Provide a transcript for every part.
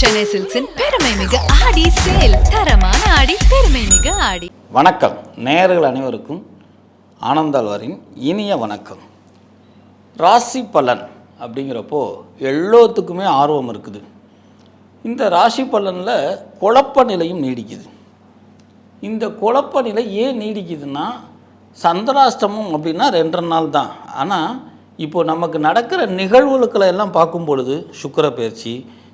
சென்னை சில்க்ஸின் பெருமை மிகு ஆடி சேல். தரமான ஆடி பெருமை மிகு ஆடி. வணக்கம். நேயர்கள் அனைவருக்கும் ஆனந்தாழ்வாரின் இனிய வணக்கம். ராசி பலன் அப்படிங்கிறப்போ எல்லோத்துக்குமே ஆர்வம் இருக்குது. இந்த ராசி பலனில் குழப்ப நிலையும் நீடிக்குது. இந்த குழப்ப நிலை ஏன் நீடிக்குதுன்னா சந்திராஷ்டமம் அப்படின்னா ரெண்டரை நாள் தான். ஆனால் இப்போது நமக்கு நடக்கிற நிகழ்வுகளை எல்லாம் பார்க்கும் பொழுது சுக்கிர பயிற்சி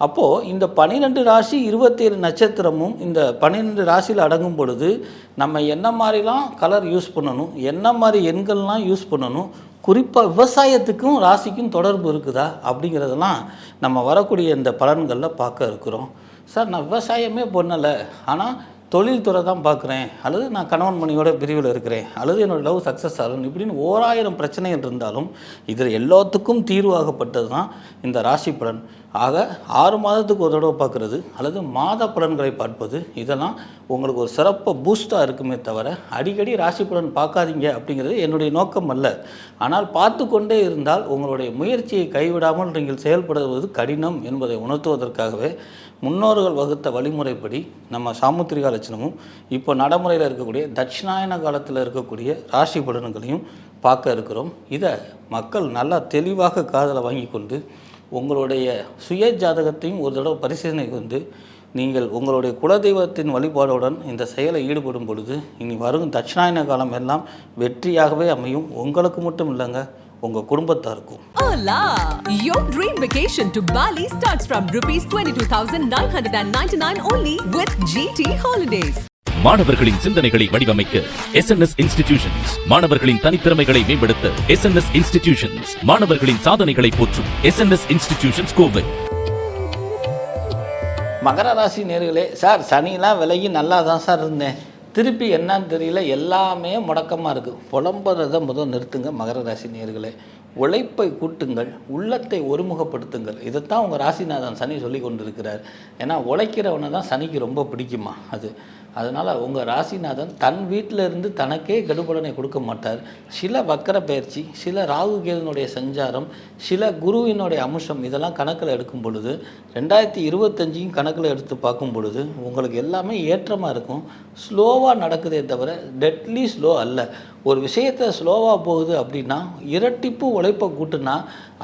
அப்போது இந்த பன்னிரெண்டு ராசி இருபத்தேழு நட்சத்திரமும் இந்த பன்னிரெண்டு ராசியில் அடங்கும் பொழுது நம்ம என்ன மாதிரிலாம் கலர் யூஸ் பண்ணணும் என்ன மாதிரி எண்கள்லாம் யூஸ் பண்ணணும் குறிப்பாக விவசாயத்துக்கும் ராசிக்கும் தொடர்பு இருக்குதா அப்படிங்கிறதெல்லாம் நம்ம வரக்கூடிய இந்த பலன்களில் பார்க்க இருக்கிறோம். சார் நான் விவசாயமே பண்ணலை ஆனால் தொழில்துறை தான் பார்க்குறேன் அல்லது நான் கணவன் மணியோட பிரிவில் இருக்கிறேன் அல்லது என்னோட லவ் சக்ஸஸ் ஆகணும் இப்படின்னு ஓராயிரம் பிரச்சனைகள் இருந்தாலும் இதில் எல்லாத்துக்கும் தீர்வாகப்பட்டது தான் இந்த ராசி பலன். ஆக ஆறு மாதத்துக்கு ஒரு தடவை பார்க்குறது அல்லது மாத பலன்களை பார்ப்பது இதெல்லாம் உங்களுக்கு ஒரு சிறப்பு பூஸ்ட்டாக இருக்குமே தவிர அடிக்கடி ராசி பலன் பார்க்காதீங்க அப்படிங்கிறது என்னுடைய நோக்கம் அல்ல. ஆனால் பார்த்து கொண்டே இருந்தால் உங்களுடைய முயற்சியை கைவிடாமல் நீங்கள் செயல்படுவது கடினம் என்பதை உணர்த்துவதற்காகவே முன்னோர்கள் வகுத்த வழிமுறைப்படி நம்ம சாமுத்திரிகா லட்சணமும் இப்போ நடைமுறையில் இருக்கக்கூடிய தட்சிணாயன காலத்தில் இருக்கக்கூடிய ராசி பலன்களையும் பார்க்க இருக்கிறோம். இதை மக்கள் நல்லா தெளிவாக காதலை வாங்கி கொண்டு உங்களுடைய சுய ஜாதகத்தையும் ஒரு தடவை பரிசீலனை வந்து நீங்கள் உங்களுடைய குலதெய்வத்தின் வழிபாடுடன் இந்த செயலை ஈடுபடும் பொழுது இனி வரும் தட்சிணாயன காலம் எல்லாம் வெற்றியாகவே அமையும் உங்களுக்கு மட்டும் இல்லைங்க உங்கள் குடும்பத்தாருக்கும் Hola! Your dream vacation to Bali starts from rupees 22,999 only with GT Holidays. மாணவர்களின் சிந்தனைகளை வடிவமைக்க எஸ் என் எஸ் இன்ஸ்டிடியூஷன்ஸ் மாணவர்களின் தனித்திறமைகளை மேம்படுத்த எஸ் என் எஸ் இன்ஸ்டிடியூஷன்ஸ் மாணவர்களின் சாதனைகளை போற்றும் S N S institutions Kovai. மகர ராசி நேர்களே சார் சனிலாம் விலகி நல்லா தான் சார் இருந்தேன். திருப்பி என்னன்னு தெரியல எல்லாமே முடக்கமாக இருக்குது புலம்புறதை முதல் நிறுத்துங்க மகர ராசி நேர்களே. உழைப்பை கூட்டுங்கள் உள்ளத்தை ஒருமுகப்படுத்துங்கள். இதைத்தான் உங்கள் ராசிநாதன் சனி சொல்லி கொண்டிருக்கிறார். ஏன்னா உழைக்கிறவனை தான் சனிக்கு ரொம்ப பிடிக்குமா அது. அதனால் உங்கள் ராசிநாதன் தன் வீட்டில் இருந்து தனக்கே கெடுபலனை கொடுக்க மாட்டார். சில வக்கர பயிற்சி சில ராகு கேதுனுடைய சஞ்சாரம் சில குருவினுடைய அம்சம் இதெல்லாம் கணக்கில் எடுக்கும் பொழுது ரெண்டாயிரத்தி இருபத்தஞ்சையும் கணக்கில் எடுத்து பார்க்கும் பொழுது உங்களுக்கு எல்லாமே ஏற்றமாக இருக்கும். ஸ்லோவாக நடக்குதே தவிர டெட்லி ஸ்லோ அல்ல. ஒரு விஷயத்தை ஸ்லோவாக போகுது அப்படின்னா இரட்டிப்பு உழைப்பை கூட்டுனா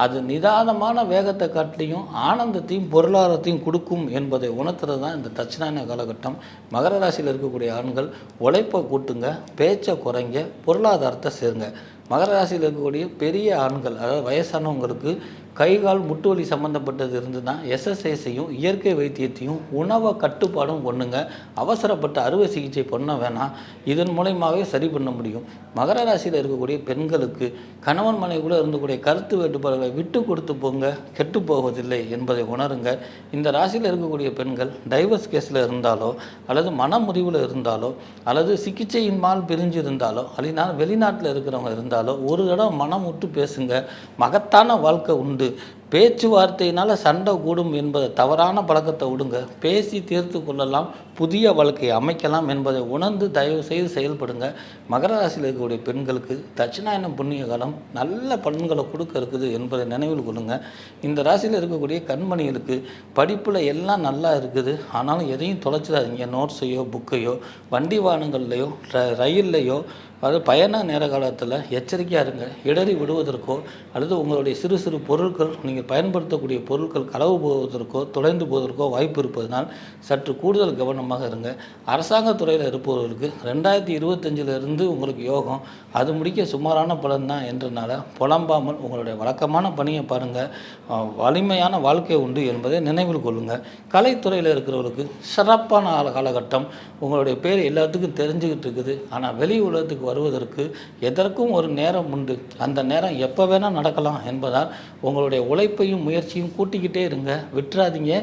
அது நிதானமான வேகத்தை காட்டிலையும் ஆனந்தத்தையும் பொருளாதாரத்தையும் கொடுக்கும் என்பதை உணர்த்துறது தான் இந்த தட்சிணாயன காலகட்டம். மகர ராசியில் இருக்கக்கூடிய ஆண்கள் உழைப்பை கூட்டுங்க பேச்சை குறைங்க பொருளாதாரத்தை சேருங்க. மகர ராசியில் இருக்கக்கூடிய பெரிய ஆண்கள் அதாவது வயசானவங்களுக்கு கை கால் முட்டு வலி சம்மந்தப்பட்டது இருந்துன்னா எஸ்எஸ்ஐஸையும் இயற்கை வைத்தியத்தையும் உணவை கட்டுப்பாடும் பண்ணுங்க அவசரப்பட்ட அறுவை சிகிச்சை பண்ண வேணாம். இதன் மூலயமாவே சரி பண்ண முடியும். மகர ராசியில் இருக்கக்கூடிய பெண்களுக்கு கணவன் மனைவிக்குள்ளே இருந்தக்கூடிய கருத்து வேட்டுப்பாடுகளை விட்டு கொடுத்து போங்க. கெட்டு போவதில்லை என்பதை உணருங்க. இந்த ராசியில் இருக்கக்கூடிய பெண்கள் டைவர்ஸ் கேஸில் இருந்தாலோ அல்லது மனமுறிவில் இருந்தாலோ அல்லது சிகிச்சையின்மால் பிரிஞ்சு இருந்தாலோ அல்லது வெளிநாட்டில் இருக்கிறவங்க இருந்தாலோ ஒரு தடவை மனம் விட்டு பேசுங்க. மகத்தான வாழ்க்கை உண்டு. பேச்சுவார்த்தையினால் சண்டை கூடும் என்பதை தவறான பழக்கத்தை விடுங்க. பேசி தீர்த்து கொள்ளலாம் புதிய வாழ்க்கையை அமைக்கலாம் என்பதை உணர்ந்து தயவு செய்து செயல்படுங்க. மகர ராசியில் இருக்கக்கூடிய பெண்களுக்கு தட்சிணாயனம் புண்ணிய காலம் நல்ல பலன்களை கொடுக்க இருக்குது என்பதை நினைவில் கொள்ளுங்க. இந்த ராசியில் இருக்கக்கூடிய கண்மணிகளுக்கு படிப்பில் எல்லாம் நல்லா இருக்குது. ஆனாலும் எதையும் தொலைச்சிடாதீங்க. நோட்ஸையோ புக்கையோ வண்டி வாகனங்கள்லையோ ர- ரயில்லையோ அது பயண நேர காலத்தில் எச்சரிக்கையாக இருங்க. இடறி விடுவதற்கோ அல்லது உங்களுடைய சிறு சிறு பொருட்கள் நீங்கள் பயன்படுத்தக்கூடிய பொருட்கள் களவு போவதற்கோ தொலைந்து போவதற்கோ வாய்ப்பு இருப்பதனால் சற்று கூடுதல் கவனமாக இருங்க. அரசாங்க துறையில் இருப்பவர்களுக்கு ரெண்டாயிரத்தி இருபத்தஞ்சிலிருந்து உங்களுக்கு யோகம் அது முடிக்க சுமாரான பலன் தான் என்றனால புலம்பாமல் உங்களுடைய வழக்கமான பணியை பாருங்கள் வலிமையான வாழ்க்கை உண்டு என்பதை நினைவில் கொள்ளுங்கள் கலைத்துறையில் இருக்கிறவர்களுக்கு சிறப்பான கால- காலகட்டம். உங்களுடைய பேர் எல்லாத்துக்கும் தெரிஞ்சுக்கிட்டு இருக்குது. ஆனால் வெளி உலகத்துக்கு வருவதற்கு எதற்கும் ஒரு நேரம் உண்டு. அந்த நேரம் எப்போ வேணால் நடக்கலாம் என்பதால் உங்களுடைய உழைப்பையும் முயற்சியும் கூட்டிக்கிட்டே இருங்க. விட்டுறாதீங்க.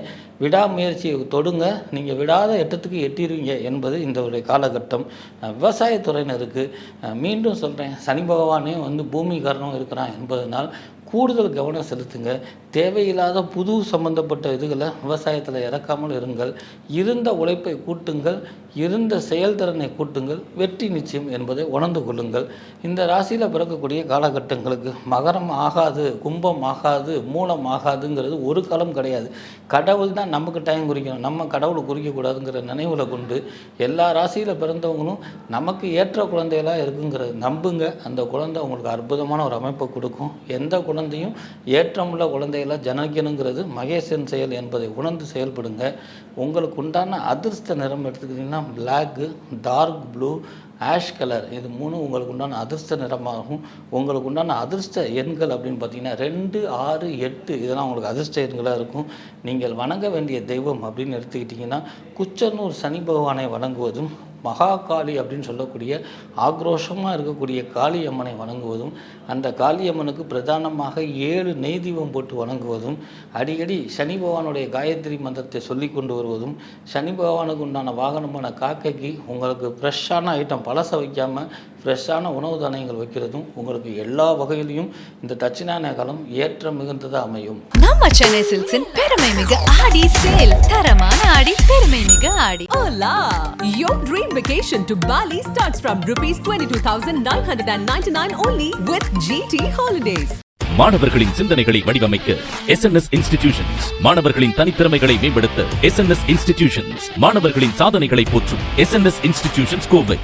விடாமுயற்சியை தொடுங்க. நீங்கள் விடாத எட்டத்துக்கு எட்டிடுவீங்க என்பது இந்த ஒரு காலகட்டம் விவசாயத்துறையினருக்கு மீண்டும் சொல்கிறேன் சனி பகவானே வந்து பூமிகாரனும் இருக்கிறான் என்பதனால் கூடுதல் கவனம் செலுத்துங்க. தேவையில்லாத புது சம்பந்தப்பட்ட இதுகளை விவசாயத்தில் இறக்காமல் இருங்கள். இருந்த உழைப்பை கூட்டுங்கள். இருந்த செயல்திறனை கூட்டுங்கள். வெற்றி நிச்சயம் என்பதை உணர்ந்து கொள்ளுங்கள். இந்த ராசியில் பிறக்கக்கூடிய காலகட்டங்களுக்கு மகரம் ஆகாது கும்பம் ஆகாது மூலம் ஆகாதுங்கிறது ஒரு காலம் கிடையாது. கடவுள் தான் நமக்கு டைம் குறிக்கணும். நம்ம கடவுளை குறிக்கக்கூடாதுங்கிற நினைவில் கொண்டு எல்லா ராசியில் பிறந்தவங்களும் நமக்கு ஏற்ற குழந்தைகளாக இருக்குங்கிறது நம்புங்க. அந்த குழந்தை உங்களுக்கு அற்புதமான ஒரு அமைப்பை கொடுக்கும். எந்த குழந்தையும் ஏற்றமுள்ள குழந்தைகளை ஜனக்கணுங்கிறது மகேசன் செயல் என்பதை உணர்ந்து செயல்படுங்க. உங்களுக்கு உண்டான அதிர்ஷ்ட நிறம் எடுத்துக்கிட்டிங்கன்னா black dark blue ash colour இது மூணு உங்களுக்கு உண்டான அதிர்ஷ்ட நிறமாகும். உங்களுக்கு உண்டான அதிர்ஷ்ட எண்கள் அப்படின்னு பார்த்தீங்கன்னா ரெண்டு ஆறு எட்டு. இதெல்லாம் உங்களுக்கு அதிர்ஷ்ட எண்களாக இருக்கும். நீங்கள் வணங்க வேண்டிய தெய்வம் அப்படின்னு எடுத்துக்கிட்டிங்கன்னா குச்சனூர் சனி பகவானை வணங்குவதும் மகாகாளி அப்படின்னு சொல்லக்கூடிய ஆக்ரோஷமாக இருக்கக்கூடிய காளியம்மனை வணங்குவதும் அந்த காளியம்மனுக்கு பிரதானமாக ஏழு நெய் தீபம் போட்டு வணங்குவதும் அடிக்கடி சனி பகவானுடைய காயத்ரி மந்திரத்தை சொல்லி கொண்டு வருவதும் சனி பகவானுக்கு உண்டான வாகனமான காக்கைக்கு உங்களுக்கு ஃப்ரெஷ்ஷான ஐட்டம் பழச வைக்காமல் ஃப்ரெஷ்ஷான உணவு தானியங்கள் வைக்கிறதும் உங்களுக்கு எல்லா வகையிலையும் இந்த தட்சிணாயன காலம் ஏற்ற மிகுந்ததாக அமையும். நம்ம சென்னை சில்க்ஸின் பெருமை மிகு ஆடி சேல். தரமான ஆடி பெருமை மிகு ஆடி. Hola! Your dream vacation to Bali starts from rupees 22,999 only with GT Holidays. மாணவர்களின் சிந்தனைகளை வடிவமைக்க எஸ்என்எஸ் இன்ஸ்டிடியூஷன்ஸ் மாணவர்களின் தனித்திறமைகளை மேம்படுத்த எஸ்என்எஸ் இன்ஸ்டிடியூஷன்ஸ் மாணவர்களின் சாதனைகளை போற்றும் எஸ்என்எஸ் இன்ஸ்டிடியூஷன்ஸ் கோவை.